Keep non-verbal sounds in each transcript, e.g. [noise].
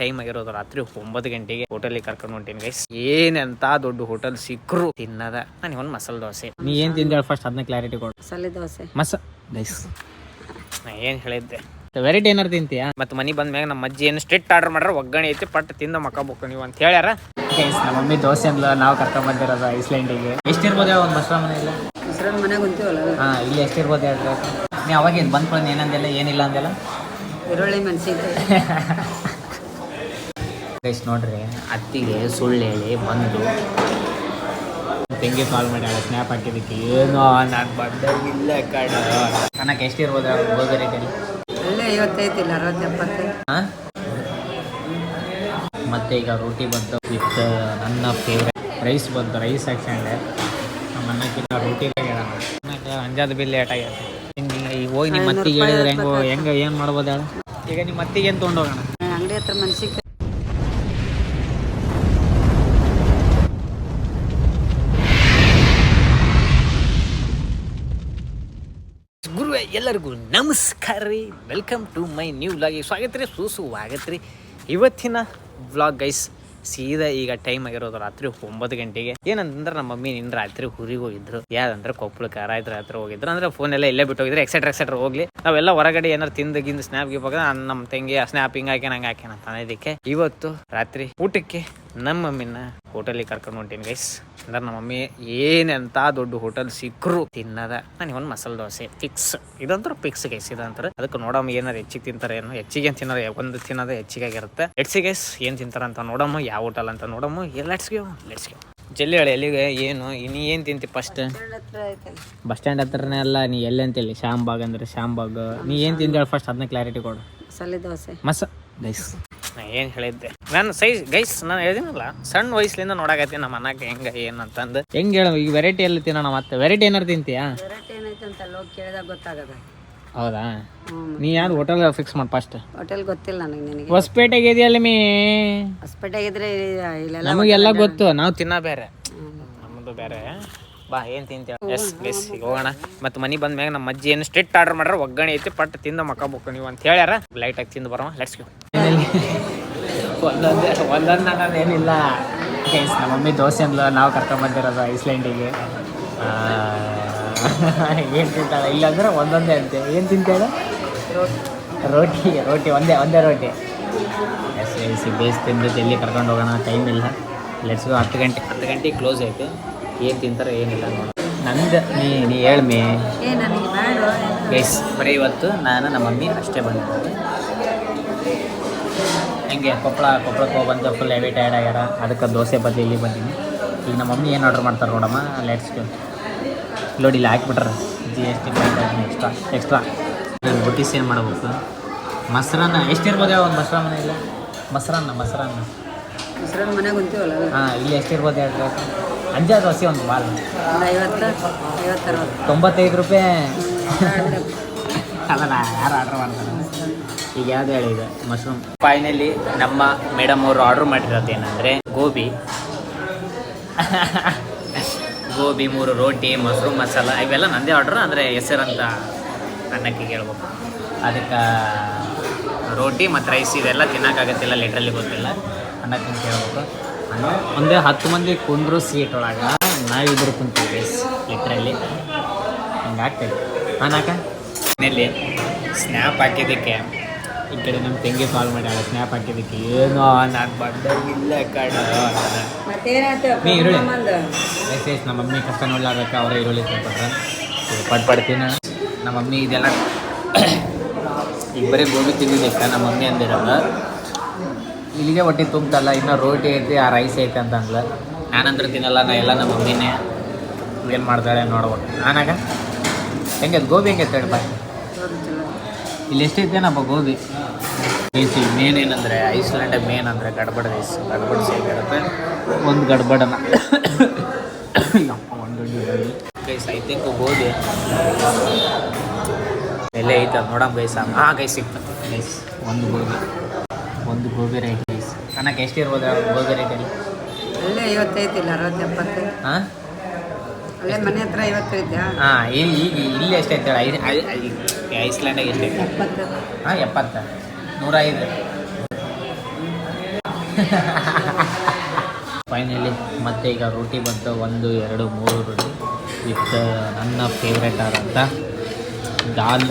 Time ಆಗಿರೋದು ರಾತ್ರಿ ಒಂಬತ್ತು ಗಂಟೆಗೆ ಹೋಟೆಲಿಗೆ ಕರ್ಕೊಂಡು ಹೊಂಟೀನಿ ಗೈಸ್ ಏನಂತ ದೊಡ್ಡ ಹೋಟೆಲ್ ಸಿಕ್ಕರು ತಿನ್ನದ. ನನಗೆ ಒಂದು ಮಸಾಲೆ ದೋಸೆ. ನೀ ಏನ್ ತಿಂದ ಫಸ್ಟ್ ಅದನ್ನ ಕ್ಲಾರಿಟಿ ಕೊಡು. ಮಸಾಲೆ ದೋಸೆ. ಮಸ ಗೈಸ್ ನಾ ಏನ್ ಹೇಳಿದ್ದೆ? ವೆರೈಟಿ ಏನಾರು ತಿಂತೀಯಾ? ಮತ್ತೆ ಮನೆ ಬಂದ ಮ್ಯಾಗ ನಮ್ಮ ಅಜ್ಜಿ ಏನು ಸ್ಟ್ರಿಕ್ಟ್ ಆರ್ಡರ್ ಮಾಡ್ರ ಒಗ್ಗರಣೆ ಐತಿ ಪಟ್ ತಿಂದ ಮಕ್ಕ ಬುಕ್ ನೀವು ಅಂತ ಹೇಳ್ಯಾರ. ಗೈಸ್ ನಮ್ಮ ಮಮ್ಮಿ ದೋಸೆ ಅಂದ್ಲ ನಾವು ಕರ್ಕೊಂಡ್ ಬಂದಿರೋದು ಐಸ್ಲ್ಯಾಂಡಿಗೆ ಎಷ್ಟಿರ್ಬೋದು ಒಂದು ಮಸಾಲ ಮನೆ ಇಲ್ಲ? ಮೊಸರನ್ನ ಮನೆಗೆ ಕುಂತೀವಲ್ಲ ಹಾ ಇಲ್ಲಿ ಎಷ್ಟಿರ್ಬೋದು ಹೇಳ್ರಿ ನೀ ಅವಾಗ ಏನು ಬಂದ್ಕೊಂಡು ಏನಂದಿಲ್ಲ ಏನಿಲ್ಲ ಅಂದಿಲ್ಲ ಈರುಳ್ಳಿ ಮೆಣಸಿನ್ಕಾಯಿ. [laughs] ಗೈಸ್ ನೋಡ್ರಿ ಅತ್ತಿಗೆ ಸುಳ್ಳು ಹೇಳಿ ಬಂದು ತೆಂಗಿ ಕಾಲ್ ಮಾಡಿ ಸ್ನ್ಯಾಪ್ ಹಾಕಿದ್ದಕ್ಕೆ ಏನೋ ನಾನು ಬಂದಾಗಿಲ್ಲ ಕಡ ನನಗೆ ಎಷ್ಟಿರ್ಬೋದು ಗೋಬಿ ರೇಟಲ್ಲಿ ಅಲ್ಲೇ? ಐವತ್ತೈದು ಇಲ್ಲ ಅರವತ್ತು ಎಪ್ಪತ್ತು ಹಾಂ ಮತ್ತೆ ಈಗ ರೋಟಿ ಬಂತು ವಿತ್ ನನ್ನ ಫೇವ್ರೆಟ್ ರೈಸ್ ಬಂತು ರೈಸ್ ಹಾಕ್ಸ್ಕೊಂಡೆ ನಮ್ಮ ಅನ್ನಕ್ಕಿಂತ ರೋಟಿ ಅಂಜಾದ ಬಿಲ್ ಲೇಟ್ ಆಗ್ಯದ ಈಗ ಹೋಗಿ ನಿಮ್ಮ ಮತ್ತಿಗೆ ಹೇಳಿದ್ರೆ ಹೆಂಗೆ ಹೆಂಗೆ ಏನು ಮಾಡ್ಬೋದು ಈಗ ನಿಮ್ಮ ಮತ್ತಿಗೆ ಏನು ತೊಗೊಂಡೋಗೋಣ ಅಂಗಡಿ ಹತ್ರ ಮೆಣಸಿನ್ಕಾಯಿ ಎಲ್ಲರಿಗೂ ನಮಸ್ಕಾರ ರೀ. Welcome to my new vlog ಸ್ವಾಗತ ರೀ, ಸುಸ್ವಾಗತ ರೀ. ಇವತ್ತಿನ ವ್ಲಾಗ್ ಗೈಸ್ ಸೀದಾ ಈಗ ಟೈಮ್ ಆಗಿರೋದು ರಾತ್ರಿ ಒಂಬತ್ತು ಗಂಟೆಗೆ. ಏನಂತಂದ್ರೆ ನಮ್ಮ ಮಮ್ಮಿ ನಿನ್ನ ರಾತ್ರಿ ಊರಿಗೆ ಹೋಗಿದ್ರು. ಯಾವ್ದಂದ್ರೆ ಕೊಪ್ಪಳಕ್ಕೆ ಆಯ್ತು ರಾತ್ರಿ ಹೋಗಿದ್ರು. ಅಂದ್ರೆ ಫೋನ್ ಎಲ್ಲ ಇಲ್ಲೇ ಬಿಟ್ಟು ಹೋಗಿದ್ರೆ. ಎಕ್ಸೆಟ್ರಾ ಎಕ್ಸೆಟ್ರಾ ಹೋಗ್ಲಿ. ನಾವೆಲ್ಲ ಹೊರಗಡೆ ಏನಾರು ತಿಂದ ಗಿಂದು ಸ್ನ್ಯಾಪ್ ಗಿಪ್ ನಮ್ಮ ತಂಗಿ ಸ್ನ್ಯಾಪ್ ಹಿಂಗೆ ಹಾಕ್ಯಾನ, ಹಂಗೆ ಅಂತ ಅನ್ನೋದಕ್ಕೆ ಇವತ್ತು ರಾತ್ರಿ ಊಟಕ್ಕೆ ನಮ್ಮ ಮಮ್ಮಿನ ಹೋಟೆಲಿಗೆ ಕರ್ಕೊಂಡು ಹೊಂಟೀನಿ ಗೈಸ್ ಅಂದ್ರೆ ನಮ್ಮ ಮಮ್ಮಿ ಏನಂತ ದೊಡ್ಡ ಹೋಟೆಲ್ ಸಿಕ್ಕರು ತಿನ್ನದ. ನನಗೆ ಒಂದು ಮಸಾಲೆ ದೋಸೆ ಫಿಕ್ಸ್ ಇದಂತರ ಫಿಕ್ಸ್ ಗೈಸ್ ಇದಂತರ ಅದಕ್ಕೆ ನೋಡಮ್ಮ ಏನಾರ ಹೆಚ್ಚಿಗೆ ತಿಂತಾರೆ ಏನು? ಹೆಚ್ಚಿಗೆ ಏನು ತಿನ್ನೋದು? ಒಂದು ತಿನ್ನೋದು ಹೆಚ್ಚಿಗೆ ಆಗಿರುತ್ತೆ. ಲೆಟ್ಸಿ ಗೈಸ್ ಏನು ತಿಂತಾರ ಅಂತ ನೋಡಮ್ಮ ಯಾವ ಹೋಟೆಲ್ ಅಂತ ನೋಡಮ್ಮ. ಲೆಟ್ಸ್ಗೆ ಲೆಟ್ಸ್ಗೆ ಜಲ್ಲಿ ಹೇಳಿ ಎಲ್ಲಿಗೆ? ಏನು? ನೀ ಏನು ತಿಂತಿ ಫಸ್ಟ್ ಬಸ್ ಸ್ಟ್ಯಾಂಡ್ ಹತ್ರನೇ ಅಲ್ಲ ನೀ ಎಲ್ಲಿ ಅಂತೇಳಿ ಶ್ಯಾಮ್ಬಾಗ್ ಅಂದ್ರೆ ಶ್ಯಾಮ್ಬಾಗ್. ನೀ ಏನು ತಿಂತ ಫಸ್ಟ್ ಅದನ್ನ ಕ್ಲಾರಿಟಿ ಕೊಡು. ಮಸಾಲೆ ದೋಸೆ. ಮಸ ಗೈಸ್ ಏನು ಹೇಳಿದ್ದೆ? ನಾನು ಸೈಜ್ ಗೈಸ್ ನಾನು ಹೇಳಿದಿನಲ್ಲ ಸಣ್ಣ ವಯಸ್ಸಿಂದ ನೋಡಾಕತ್ತೀನಿ ನಮ್ಮ ಅಣ್ಣಕ್ಕೆ ಹೆಂಗ ಏನು ಅಂತಂದು. ಹೆಂಗ್ ಹೇಳ ಈಗ ವೆರೈಟಿ ಎಲ್ಲ ತಿನ್ನೋಣ ಮತ್ತೆ. ವೆರೈಟಿ ಏನಾರು ತಿಂತೀಯಾ? ವೆರೈಟಿ ಏನೈತೆ ಅಂತ ಅಲ್ಲಿ ಹೋಗಿ ಕೇಳಿದಾಗ ಗೊತ್ತಾಗದ. ಹೌದಾ? ನೀ ಯಾವ್ದು ಹೋಟೆಲ್ ಫಿಕ್ಸ್ ಮಾಡಿ ಫಸ್ಟ್ ಹೋಟೆಲ್ ಗೊತ್ತಿಲ್ಲ ನನಗೆ ನಿನಗೆ? ಹೊಸಪೇಟೆಗೆ ಇದೆಯಲ್ಲ ಮೀ? ಹೊಸಪೇಟೆ ಇದ್ರೆ ಇಲ್ಲೆಲ್ಲ ನಮಗೆಲ್ಲ ಗೊತ್ತು ನಾವು ತಿನ್ನ ಬೇರೆ. ನಮ್ಮದು ಬೇರೆ. ಬಾ ಏನು ತಿಂತೀವ ಎಸ್ ಎಸ್ ಈಗ ಹೋಗೋಣ. ಮತ್ತೆ ಮನೆ ಬಂದ ಮ್ಯಾಗ ನಮ್ಮ ಅಜ್ಜಿ ಏನು ಸ್ಟ್ರಿಕ್ಟ್ ಆರ್ಡರ್ ಮಾಡ್ರ ಒಗ್ಗರಣೆ ಐತಿ ಪಟ್ ತಿಂದ ಮಕ್ಕ ಬುಕ್ ನೀವು ಅಂತ ಹೇಳ್ಯಾರ? ಲೈಟಾಗಿ ತಿಂದು ಬರೋಣ ಲೆಟ್ಸ್ ಗೋ ಒಂದೊಂದೇ ಒಂದೊಂದು ನಾನು ಏನಿಲ್ಲ ಗೈಸ್ ನಮ್ಮ ಮಮ್ಮಿ ದೋಸೆ ಅಂದ್ಲು ನಾವು ಕರ್ಕೊಂಬಂದಿರೋದು ಐಸ್ಲ್ಯಾಂಡಿಗೆ ಏನು ತಿಂತಾಳೆ? ಇಲ್ಲಾಂದ್ರೆ ಒಂದೊಂದೇ ಅಂತೆ. ಏನು ತಿಂತಾಳೆ? ರೋಟಿ. ರೋಟಿ ಒಂದೇ ಒಂದೇ ರೋಟಿ. ಎಸ್ ಎಸಿ ಬೇಸ್ ತಿಂದು ಎಲ್ಲಿ ಕರ್ಕೊಂಡು ಹೋಗೋಣ? ಟೈಮ್ ಇಲ್ಲ. ಲೆಟ್ಸ್ ಗೋ ಹತ್ತು ಗಂಟೆ ಹತ್ತು ಗಂಟೆಗೆ ಕ್ಲೋಸ್ ಆಯಿತು. ಏನು ತಿಂತಾರೆ ಏನಿಲ್ಲ ನೋಡ ನಂದು ನೀ ನೀ ಹೇಳ್ಮಿ. ಗೈಸ್ ಬರೀ ಇವತ್ತು ನಾನು ನಮ್ಮ ಮಮ್ಮಿ ಅಷ್ಟೇ ಬಂದಿರೋದು ಹೆಂಗೆ ಕೊಪ್ಪಳ ಕೊಪ್ಪಳಕ್ಕೆ ಹೋಗಿ ಬಂದು ಫುಲ್ ಹೆವಿ ಟೈರ್ಡ್ ಆಗ್ಯಾರ. ಅದಕ್ಕೆ ದೋಸೆ ಬದಲು ಇಲ್ಲಿ ಬಂದೀನಿ. ಈಗ ನಮ್ಮ ಮಮ್ಮಿ ಏನು ಆರ್ಡರ್ ಮಾಡ್ತಾರೆ ನೋಡಮ್ಮ ಲೆಟ್ಸ್ ನೋಡಿ ಇಲ್ಲಿ ಹಾಕ್ಬಿಟ್ರೆ G S T extra extra ಬುಟ್ಟಿಸ್ ಏನು ಮಾಡಬೇಕು? ಮೊಸರನ್ನ ಎಷ್ಟಿರ್ಬೋದು ಒಂದು ಮೊಸರನ್ನ ಇಲ್ಲ ಮೊಸರನ್ನ ಮೊಸರನ್ನ. ಮೊಸರನ್ನ ಮನೆಗೆ ಕುಂತೀವಲ್ಲ ಹಾಂ ಇಲ್ಲಿ ಎಷ್ಟಿರ್ಬೋದು ಹೇಳ್ರಿ ಅಂಜ ದೋಸೆ ಒಂದು ಬಾಲ್. ತೊಂಬತ್ತೈದು ರೂಪಾಯಿ. ಅಲ್ಲ ನಾ ಯಾರು ಆರ್ಡ್ರ್ ಮಾಡ್ತಾರೆ? ಈಗ ಯಾವ್ದು ಹೇಳಿದೆ ಮಶ್ರೂಮ್. ಫೈನಲಿ ನಮ್ಮ ಮೇಡಮ್ ಅವರು ಆರ್ಡ್ರ್ ಮಾಡಿರೋದು ಏನಂದ್ರೆ ಗೋಬಿ. [laughs] ಗೋಬಿ, ಮೂರು ರೋಟಿ, ಮಶ್ರೂಮ್ ಮಸಾಲ, ಇವೆಲ್ಲ ನಂದೇ ಆರ್ಡ್ರ್ ಅಂದರೆ ಅಂತ ಅನ್ನಕ್ಕೆ ಹೇಳ್ಬೇಕು ಅದಕ್ಕೆ ರೋಟಿ ಮತ್ತು ರೈಸ್ ಇದೆಲ್ಲ ತಿನ್ನೋಕ್ಕಾಗತ್ತಿಲ್ಲ ಲೆಟ್ರಲ್ಲಿ ಗೊತ್ತಿಲ್ಲ. ಅನ್ನಕ್ಕೆ ಹೇಳ್ಬೇಕು ಅನ್ನ ಒಂದೇ ಹತ್ತು ಮಂದಿ ಕುಂದ್ರು ಸೀಟ್ ಒಳಗೆ ನಾವಿಬ್ಬರು ಕುಂತೀವಿ ಲೆಟ್ರಲ್ಲಿ ಹಿಂಗಾಗ್ತೈತೆ ಅನ್ನಾಕ ಮನೇಲಿ ಸ್ನ್ಯಾಪ್ ಹಾಕಿದ್ದಕ್ಕೆ ಈ ಕಡೆ ನಮ್ಮ ತಂಗಿ ಕಾಲ್ ಮಾಡ್ಯಾಳ ಸ್ನ್ಯಾಪ್ ಹಾಕಿದಕ್ಕೆ ಏನೋ ನಾನು ಬಂದಾಗಿಲ್ಲ ಕಡ ನೀ ಈರುಳ್ಳಿ. ಮೆಸೇಜ್ ನಮ್ಮ ಮಮ್ಮಿ ಕಷ್ಟ ನೋಡ್ಲಾಗಕ್ಕೆ ಅವರೇ ಈರುಳ್ಳಿ ಪಟ್ ಪಡ್ತೀನಿ ನಮ್ಮ ಮಮ್ಮಿ ಇದೆಲ್ಲ [coughs] ಈಗ ಬರೀ ಗೋಬಿ ತಿಂದಿದ್ದಕ್ಕ ನಮ್ಮ ಮಮ್ಮಿ ಅಂದಿರಲ್ಲ. ಇಲ್ಲಿಗೆ ಹೊಟ್ಟೆ ತುಂಬ್ತಲ್ಲ ಇನ್ನು ರೋಟಿ ಐತಿ ಆ ರೈಸ್ ಐತೆ ಅಂತ ಅಂದ್ಲ ನಾನಂದ್ರೆ ತಿನ್ನಲ್ಲ ನಾ ಎಲ್ಲ ನಮ್ಮ ಮಮ್ಮಿನೇ. ಏನು ಮಾಡ್ತಾಳೆ ನೋಡ್ಬೋದು ನಾನಾಗ ಹೆಂಗೆ ಗೋಬಿ ಹೆಂಗೆ ಹೇಳಿ ಬಾ ಗೋಬಿ ಇಲ್ಲಿ ಎಷ್ಟೈತೆ ನಮ್ಮ ಗೋಬಿ? ಬೇಸಿ ಮೇನ್ ಏನಂದರೆ ಐಸ್ಲ್ಯಾಂಡ್ ಮೇನ್ ಅಂದರೆ ಗಡ್ಬಡ ರೈಸ್ ಗಡ್ಬಡ ಸೇಬಿರುತ್ತೆ ಇರುತ್ತೆ. ಒಂದು ಗಡ್ಬಡನ. ಒಂದು ಗೈಸ್ ಐ ತಿಂಕ್ ಹೋದೆ. ಎಲ್ಲೇ ಐತೆ ಅದು ನೋಡಮ್ ಗೈಸ್ ಹಾಂ ಗೈಸ್ ಸಿಗ್ತದೆ ಗೈಸ್ ಒಂದು ಗೋಬಿ. ಒಂದು ಗೋಬಿ ರೈಟ್ ಗೈಸ್ ಅನ್ನಕ್ಕೆ ಎಷ್ಟಿರ್ಬೋದು ಗೋಬಿ ರೈಟಲ್ಲಿ ಅಲ್ಲೇ? ಐವತ್ತೈದು ಇಲ್ಲ ಅರವತ್ತು ಎಪ್ಪತ್ತು ಹಾಂ ಅಲ್ಲೇ ಮನೆ ಹತ್ರ ಐವತ್ತೈತೆ ಹಾಂ ಈಗ ಇಲ್ಲಿ ಎಷ್ಟೈತೆ ಐದು ಐಸ್ಲ್ಯಾಂಡಾಗ ಎಷ್ಟು ಹಾಂ ಎಪ್ಪತ್ತ. ನೂರ ಐದು ಫೈನಲಿ ಮತ್ತೆ ಈಗ ರೋಟಿ ಬಂತು. ಒಂದು ಎರಡು ಮೂರು ರೋಟಿ ವಿತ್ ನನ್ನ ಫೇವ್ರೆಟ್ ಆದಂಥ ದಾಲ್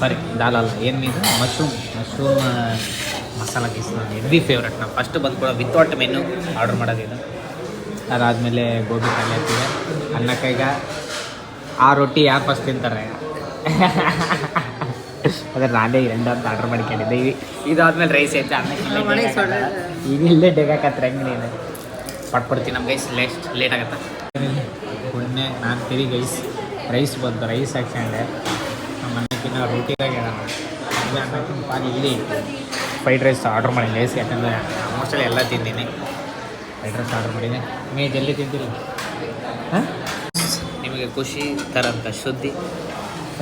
ಸಾರಿ ದಾಲ್ ಅಲ್ಲ ಏನು ಇದು? ಮಶ್ರೂಮ್. ಮಶ್ರೂಮ್ ಮಸಾಲ ಪೀಸ್ ನಾನು ಎವ್ರಿ ಫೇವ್ರೆಟ್ ನಾವು ಫಸ್ಟ್ ಕೂಡ ವಿತೌಟ್ ಮೆನು ಆರ್ಡ್ರ್ ಮಾಡೋದಿಲ್ಲ ಅದಾದಮೇಲೆ ಗೋಬಿ ಪಲ್ಯ ಹಾಕಿದೆ ಅನ್ನಕ್ಕೆ ಈಗ ಆ ರೊಟ್ಟಿ ಯಾರು ಫಸ್ಟ್ ತಿಂತಾರೆ? ಅದ್ರ ನಾನೇ ಎರಡು ಅಂತ ಆರ್ಡ್ರ್ ಮಾಡ್ಕೊಂಡಿದ್ದೆ. ಇದಾದ್ಮೇಲೆ ರೈಸ್ ಐತೆ ಆಮೇಲೆ ಅನ್ನಕ್ಕೆ ಈಗ ಇಲ್ಲೇ ಡೆಗಾಕತ್ರ ಹೆಂಗೆ ನೀನು. ಪಟ್ಬಿಡ್ತೀನಿ ನಮ್ಮ ಗೈಸ್ ಲೇಟ್ ಲೇಟ್ ಆಗುತ್ತೆ. ಪುಣ್ಯ ನಾನು ತಿರಿ ಗೈಸ್ ರೈಸ್ ಬಂತು ರೈಸ್ ಹಾಕ್ಸ್ಕೊಂಡೆ. ನಮ್ಮ ಅನ್ನಕ್ಕಿನ್ನ ರೋಟಿದಾಗ ಅದೇ ಅನ್ನಕ್ಕಿಂತ ಇಲ್ಲಿ ಫ್ರೈಡ್ ರೈಸ್ ಆರ್ಡ್ರ್ ಮಾಡಿ ಗೈಸ್ ಯಾಕಂದರೆ ಆಲ್ಮೋಸ್ಟ್ ಎಲ್ಲ ತಿಂದೀನಿ. ಫ್ರೈಡ್ ರೈಸ್ ಆರ್ಡ್ರ್ ಮಾಡಿದೆ ಮೇ ಜಲ್ಲಿ ತಿಂತಿಲ್ಲ ಹಾಂ? ನಿಮಗೆ ಖುಷಿ ತರಂತ ಶುದ್ಧಿ.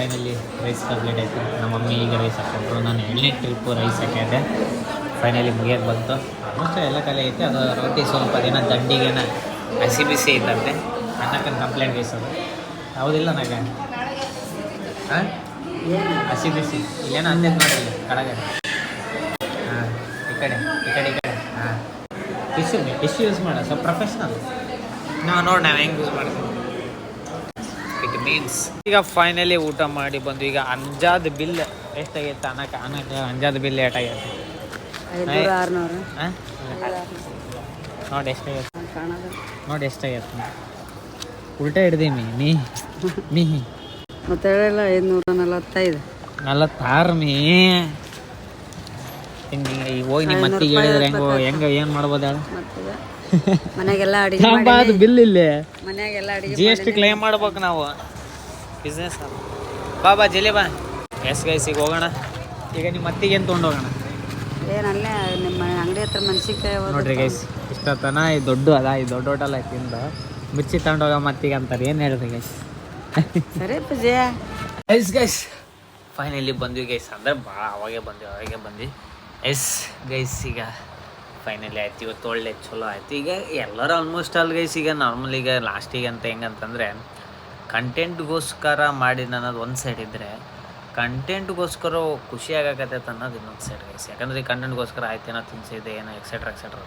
ಫೈನಲಿ ರೈಸ್ ಕಂಪ್ಲೀಟ್ ಆಯಿತು. ನಮ್ಮ ಮಮ್ಮಿ ಈಗ ರೈಸ್ ಹಾಕೊಂಡ್ರು ನಾನು ಎಣ್ಣೆ ಟ್ರಿಪ್ಪು ರೈಸ್ ಹಾಕಿದ್ದೆ ಫೈನಲಿ ಮುಗಿಯೋದು ಬಂತು. ಆಲ್ಮೋಸ್ಟ್ ಎಲ್ಲ ಕಲೆ ಐತೆ. ಅದು ರೊಟ್ಟಿ ಸ್ವಲ್ಪ ದಿನ ದಂಡಿಗೇನ ಹಸಿ ಬಿಸಿ ಇದ್ದಂತೆ. ಅನ್ನಕ್ಕೆ ಕಂಪ್ಲೇಂಟ್ ಬೇಯಿಸೋದು ಹೌದಿಲ್ಲ ನನಗೆ ಹಾಂ? ಹಸಿ ಬಿಸಿ. ಇಲ್ಲೇನೋ ಅಂದೆ ನೋಡಿ ಕಡಗ ಹಾಂ, ಈ ಕಡೆ ಈ ಕಡೆ ಈ ಕಡೆ. ಹಾಂ. ಟಿಶ್ಯೂ ಟಿಶ್ಯೂ ಯೂಸ್ ಮಾಡೋ. ಸ್ವಲ್ಪ ಪ್ರೊಫೆಷ್ನಲ್ ನಾವು ನೋಡಿ ನಾವು ಹೆಂಗೆ ಯೂಸ್ ಮಾಡ್ತೀವಿ. ಇಟ್ ಮೀನ್ಸ್ ಈಗ ಫೈನಲಿ ಊಟ ಮಾಡಿ ಬಂದು ಈಗ ಅಂಜಾದ ಬಿಲ್ ಎಷ್ಟಾಗೈತೆ ಅನ್ನಕ್ಕೆ ಅನ್ನಕ್ಕೆ ಅಂಜಾದ್ ಬಿಲ್ ಏಟಾಗೈತೆ ನೋಡಿ ಎಷ್ಟಾಗೈತೆ. ನೋಡಿ ಎಷ್ಟಾಗೈತೆ. ಉಲ್ಟಾ ಹಿಡ್ದೀಮಿ ಮೀ ಮೀ ಮತ್ತೆ ಹೇಳಿಲ್ಲ ಐದುನೂರ ನಲವತ್ತೈದು. ನಲವತ್ತಾರು ಮೀ. ಹಿಂಗೆ ಹೋಗಿ ನಿಮ್ಮ ಮತ್ತಿಗೆ ಹೇಳಿದ್ರೆ ಹೆಂಗೆ ಹೆಂಗೆ ಏನು ಮಾಡ್ಬೋದ ಮನೆಗೆಲ್ಲ ಅಡಿಗೆ ಮಾಡಿ ಬಿಲ್ ಇಲ್ಲೇ ಮನೆಗೆಲ್ಲ ಅಡಿಗೆ ಜಿ ಎಸ್ ಟಿ ಕ್ಲೈಮ್ ಮಾಡ್ಬೇಕು ನಾವು. ಬಿಸ್ನೆಸ್ ಬಾ ಬಾ ಜಲ್ಲಿ ಬಾ. ಎಸ್ ಗೈಸಿಗೆ ಹೋಗೋಣ. ಈಗ ನಿಮ್ಮ ಮತ್ತಿಗೆ ಏನು ತೊಗೊಂಡು ಹೋಗೋಣ? ಏನಲ್ಲೇ ನಿಮ್ಮ ಅಂಗಡಿ ಹತ್ರ ಮನ್ಸಿಗೆ ನೋಡ್ರಿ ಗೈಸ್ ಇಷ್ಟತನ ಈ ದೊಡ್ಡ ಅದ ಈ ದೊಡ್ಡ ಹೋಟೆಲ್ ತಿಂದ ಮಿರ್ಚಿ ತಗೊಂಡೋಗ ಮತ್ತಿಗೆ ಅಂತಾರೆ. ಏನು ಹೇಳ್ರಿ ಗೈಸ್ ಸರಿ ಪೂಜೆ. ಎಸ್ ಗೈಸ್ ಫೈನಲಿ ಬಂದ್ವಿ ಗೈಸ್ ಅಂದ್ರೆ ಭಾಳ ಅವಾಗೆ ಬಂದ್ವಿ ಅವಾಗೆ ಬಂದ್ವಿ. ಎಸ್ ಗೈಸ್ ಈಗ ಫೈನಲಿ ಆಯ್ತು, ಇವತ್ತು ಒಳ್ಳೆ ಚಲೋ ಆಯ್ತು. ಈಗ ಎಲ್ಲರೂ ಆಲ್ಮೋಸ್ಟ್ ಆಲ್ ಗೈಸ್ ಈಗ ನಾರ್ಮಲ್ ಈಗ ಲಾಸ್ಟಿಗೆ ಅಂತ ಹೆಂಗಂತಂದರೆ ಕಂಟೆಂಟ್ಗೋಸ್ಕರ ಮಾಡಿ ಅನ್ನೋದು ಒಂದು ಸೈಡ್ ಇದ್ದರೆ ಕಂಟೆಂಟ್ಗೋಸ್ಕರ ಖುಷಿ ಆಗಾಕತ್ತೈತೆ ಅನ್ನೋದು ಇನ್ನೊಂದು ಸೈಡ್ ಗೈಸ್ ಯಾಕಂದ್ರೆ ಈ ಕಂಟೆಂಟ್ಗೋಸ್ಕರ ಆಯ್ತೇನೋ ತಿನ್ಸಿದೆ ಏನೋ ಎಕ್ಸೆಟ್ರಾ ಎಕ್ಸೆಟ್ರಾ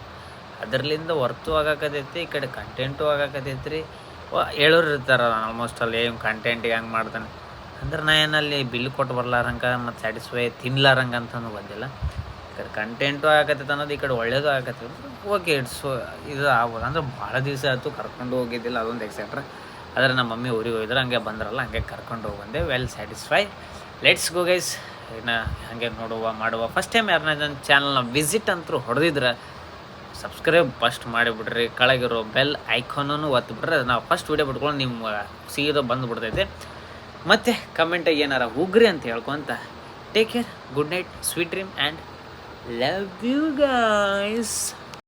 ಅದರಲ್ಲಿಂದ ವರ್ತು ಆಗಾಕತೈತಿ ಈ ಕಡೆ ಕಂಟೆಂಟು ಆಗಾಕತೈತಿ ರೀ ಹೇಳೋರು ಇರ್ತಾರ ಆಲ್ಮೋಸ್ಟ್ ಅಲ್ಲಿ ಏನು ಕಂಟೆಂಟಿಗೆ ಹಂಗೆ ಮಾಡ್ತಾನೆ. ಅಂದ್ರೆ ನಾ ಏನಲ್ಲಿ ಬಿಲ್ ಕೊಟ್ಟು ಬರ್ಲಾರಂಗ ಮತ್ತು ಸ್ಯಾಟಿಸ್ಫೈ ತಿನ್ಲಾರಂಗ ಅಂತಂದು ಬಂದಿಲ್ಲ ಕಡೆ ಕಂಟೆಂಟು ಆಗತ್ತೈತೆ ಅನ್ನೋದು ಈ ಕಡೆ ಒಳ್ಳೇದು ಆಗತ್ತೆ ಓಕೆ ಇಟ್ಸ್ ಇದು ಆಗ್ಬೋದು. ಅಂದ್ರೆ ಭಾಳ ದಿವಸ ಆಯಿತು ಕರ್ಕೊಂಡು ಹೋಗಿದ್ದಿಲ್ಲ ಅದೊಂದು ಎಕ್ಸೆಟ್ರಾ ಆದರೆ ನಮ್ಮ ಮಮ್ಮಿ ಊರಿಗೆ ಹೋಗಿದ್ರೆ ಹಂಗೆ ಬಂದ್ರಲ್ಲ, ಹಂಗೆ ಕರ್ಕೊಂಡು ಹೋಗಿ ಬಂದೆ well satisfy let's go guys ಇನ್ನು ಹಾಗೆ ನೋಡುವ, ಮಾಡುವ. ಫಸ್ಟ್ ಟೈಮ್ ಯಾರನ್ನ ನನ್ನ ಚಾನಲ್ನ ವಿಸಿಟ್ ಅಂತೂ ಹೊಡೆದಿದ್ರೆ ಸಬ್ಸ್ಕ್ರೈಬ್ ಫಸ್ಟ್ ಮಾಡಿಬಿಡ್ರಿ. ಕೆಳಗಿರೋ ಬೆಲ್ ಐಕಾನೂ ಒತ್ತು ಬಿಟ್ರೆ ನಾವು ಫಸ್ಟ್ ವೀಡಿಯೋ ಬಿಟ್ಕೊಂಡು ನಿಮ್ಮ ಸೀದೋ ಬಂದುಬಿಡ್ತೈತೆ. ಮತ್ತು ಕಮೆಂಟಾಗಿ ಏನಾರ ಉಗ್ರಿ ಅಂತ ಹೇಳ್ಕೊಂತ take care good night sweet dream and Love you guys.